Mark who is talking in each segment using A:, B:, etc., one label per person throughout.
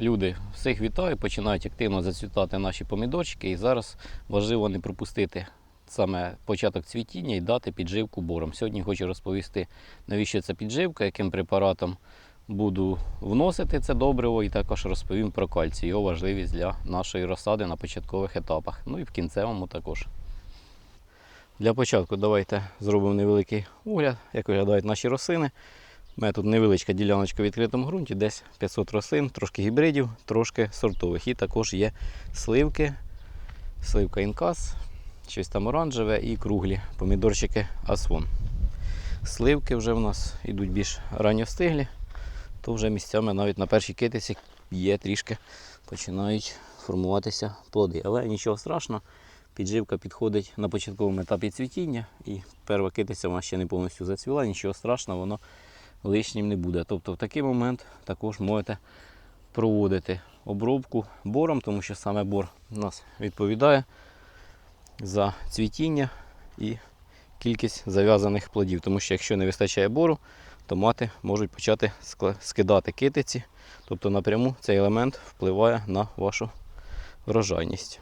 A: Люди, всіх вітаю, починають активно зацвітати наші помідорчики. І зараз важливо не пропустити саме початок цвітіння і дати підживку бором. Сьогодні хочу розповісти, навіщо це підживка, яким препаратом буду вносити це добриво, і також розповім про кальцій, його важливість для нашої розсади на початкових етапах. Ну і в кінцевому також. Для початку давайте зробимо невеликий огляд, як виглядають наші рослини. У мене тут невеличка діляночка в відкритому ґрунті, десь 500 рослин, трошки гібридів, трошки сортових. І також є сливки, сливка інкас, щось там оранжеве і круглі помідорчики асвон. Сливки вже в нас йдуть більш ранньостиглі, то вже місцями навіть на першій китиці є трішки починають формуватися плоди. Але нічого страшного, підживка підходить на початковому етапі цвітіння, і перша китиця вона ще не повністю зацвіла, нічого страшного, воно лишнім не буде. Тобто в такий момент також можете проводити обробку бором, тому що саме бор у нас відповідає за цвітіння і кількість зав'язаних плодів. Тому що якщо не вистачає бору, томати можуть почати скидати китиці. Тобто напряму цей елемент впливає на вашу врожайність.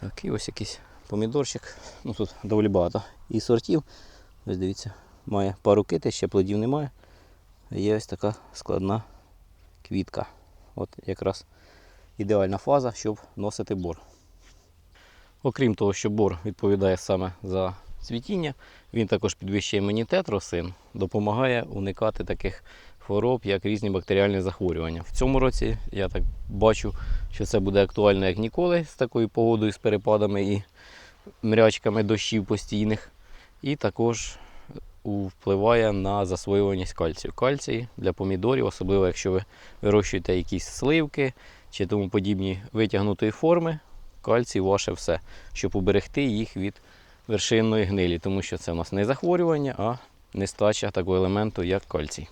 A: Так, і ось якийсь помідорчик. Ну тут доволі багато і сортів. Ось дивіться, має пару кити, ще плодів немає. Є ось така складна квітка. От якраз ідеальна фаза, щоб носити бор. Окрім того, що бор відповідає саме за цвітіння, він також підвищує імунітет рослин, допомагає уникати таких хвороб, як різні бактеріальні захворювання. В цьому році я так бачу, що це буде актуально як ніколи з такою погодою, з перепадами і мрячками дощів постійних. І також впливає на засвоюваність кальцію. Кальцій для помідорів, особливо якщо ви вирощуєте якісь сливки чи тому подібні витягнутої форми, кальцій ваше все, щоб уберегти їх від вершинної гнилі, тому що це у нас не захворювання, а нестача такого елементу, як кальцій.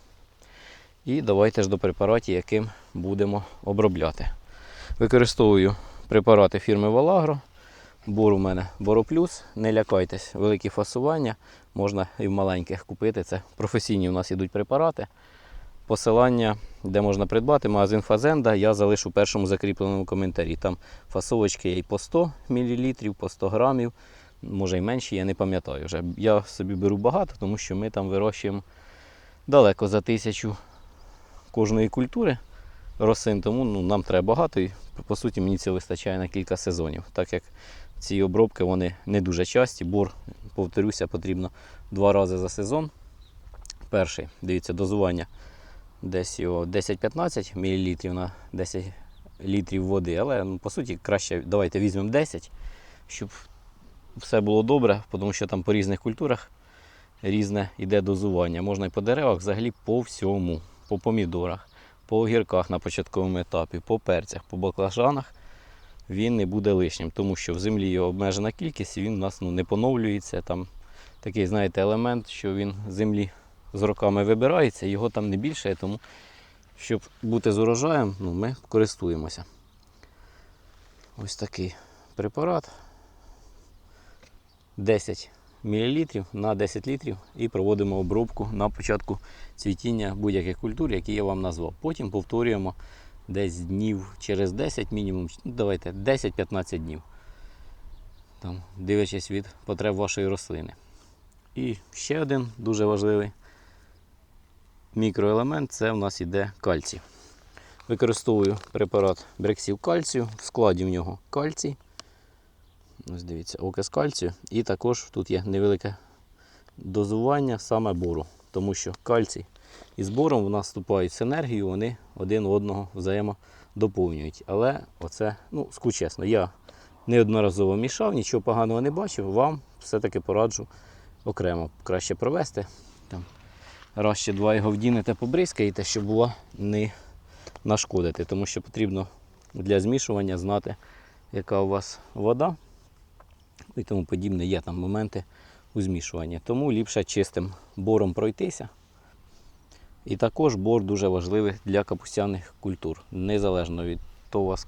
A: І давайте ж до препаратів, яким будемо обробляти. Використовую препарати фірми Vaлагro. Бор у мене Бороплюс. Не лякайтесь, великі фасування. Можна і в маленьких купити. Це професійні у нас ідуть препарати. Посилання, де можна придбати, магазин Фазенда, я залишу в першому закріпленому коментарі. Там фасовочки є і по 100 мл, по 100 грамів, може й менші, я не пам'ятаю вже. Я собі беру багато, тому що ми там вирощуємо далеко за тисячу кожної культури рослин, тому ну, нам треба багато і по суті мені це вистачає на кілька сезонів. Так як ці обробки вони не дуже часті, бор, повторюся, потрібно два рази за сезон. Перший, дивіться, дозування десь його 10-15 мл на 10 літрів води, але ну, по суті краще давайте візьмемо 10, щоб все було добре, тому що там по різних культурах різне йде дозування. Можна і по деревах, взагалі по всьому, по помідорах, по огірках на початковому етапі, по перцях, по баклажанах він не буде лишнім, тому що в землі його обмежена кількість, і він у нас ну, не поновлюється. Там такий, знаєте, елемент, що він з землі з роками вибирається, його там не більше, тому щоб бути з урожаєм, ну, ми користуємося. Ось такий препарат. 10 мл на 10 літрів і проводимо обробку на початку цвітіння будь-яких культур, які я вам назвав. Потім повторюємо десь днів через 10 мінімум, ну, давайте 10-15 днів. Там, дивлячись від потреб вашої рослини. І ще один дуже важливий мікроелемент це в нас іде кальцій. Використовую препарат брексів кальцію, в складі в нього кальцій. Ось дивіться, окис кальцію. І також тут є невелике дозування саме бору, тому що кальцій і з бором в нас вступають синергію, вони один одного взаємодоповнюють. Але оце, ну, чесно, я неодноразово мішав, нічого поганого не бачив, вам все-таки пораджу окремо краще провести. Там, раз чи два його вдінете, побризкаєте, щоб було не нашкодити, тому що потрібно для змішування знати, яка у вас вода і тому подібне. Є там моменти у змішуванні. Тому ліпше чистим бором пройтися. І також бор дуже важливий для капустяних культур. Незалежно від того, у вас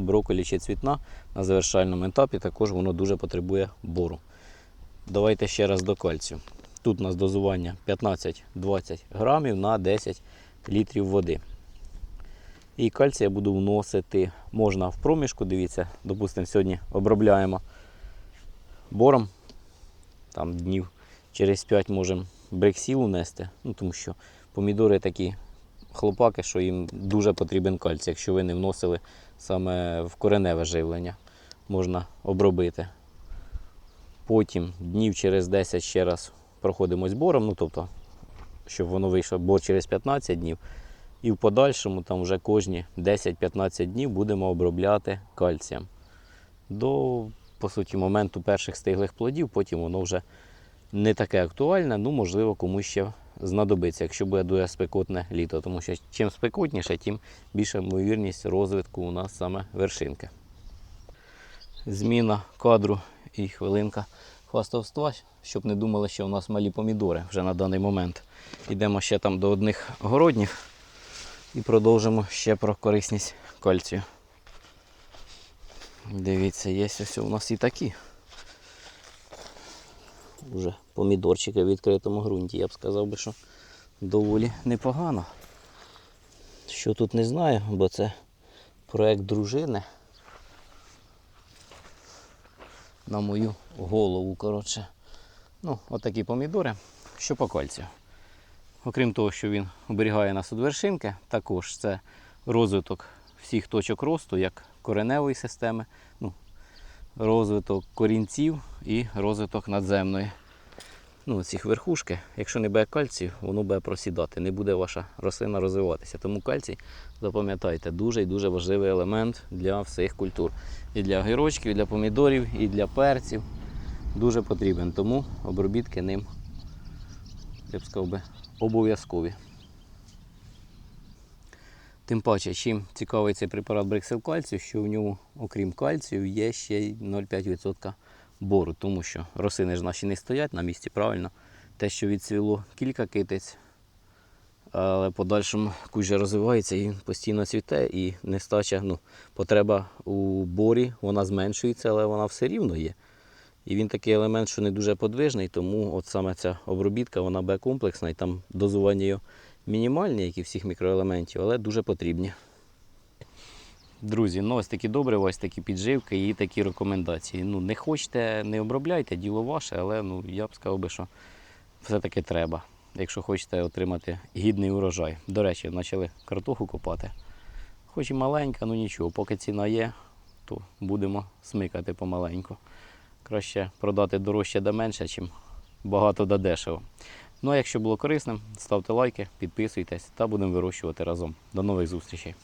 A: брокколі чи цвітна, на завершальному етапі також воно дуже потребує бору. Давайте ще раз до кальцію. Тут у нас дозування 15-20 грамів на 10 літрів води. І кальцій я буду вносити можна в проміжку. Дивіться, допустимо, сьогодні обробляємо бором. Там днів через 5 можемо брексіл унести, ну, тому що помідори такі хлопаки, що їм дуже потрібен кальцій. Якщо ви не вносили саме в кореневе живлення, можна обробити. Потім днів через 10 ще раз проходимось бором, ну тобто, щоб воно вийшло бор через 15 днів. І в подальшому там вже кожні 10-15 днів будемо обробляти кальцієм. До, по суті, моменту перших стиглих плодів, потім воно вже не таке актуальне, ну, можливо, комусь ще знадобиться, якщо буде дуже спекотне літо. Тому що чим спекотніше, тим більша ймовірність розвитку у нас саме вершинки. Зміна кадру і хвилинка хвастовства, щоб не думали, що у нас малі помідори вже на даний момент. Йдемо ще там до одних городніх і продовжимо ще про корисність кальцію. Дивіться, є ось у нас і такі. Уже помідорчики в відкритому ґрунті. Я б сказав би, що доволі непогано. Що тут не знаю, бо це проект дружини. На мою голову, коротше. Ну, отакі помідори, що по кальцію. Окрім того, що він оберігає нас від вершинки, також це розвиток всіх точок росту, як кореневої системи, ну, розвиток корінців і розвиток надземної. Ну, цих верхушки, якщо не буде кальцію, воно буде просідати, не буде ваша рослина розвиватися. Тому кальцій, запам'ятайте, дуже і дуже важливий елемент для всіх культур. І для огірочків, і для помідорів, і для перців. Дуже потрібен. Тому обробітки ним, я б сказав би, обов'язкові. Тим паче, чим цікавий цей препарат Брексел кальцію, що в ньому, окрім кальцію, є ще й 0,5% бору, тому що рослини ж наші не стоять на місці, правильно. Те, що відцвіло кілька китиць, але подальшому кущ же розвивається і постійно цвіте, і нестача, ну, потреба у борі, вона зменшується, але вона все рівно є. І він такий елемент, що не дуже подвижний, тому от саме ця обробітка, вона буде комплексна і там дозування його мінімальні, як і всіх мікроелементів, але дуже потрібні. Друзі, ну ось такі добре, ось такі підживки і такі рекомендації. Ну, не хочете, не обробляйте, діло ваше, але ну, я б сказав би, що все-таки треба, якщо хочете отримати гідний урожай. До речі, почали картоху копати. Хоч і маленька, ну нічого, поки ціна є, то будемо смикати помаленьку. Краще продати дорожче да менше, чим багато да дешево. Ну а якщо було корисним, ставте лайки, підписуйтесь та будемо вирощувати разом. До нових зустрічей!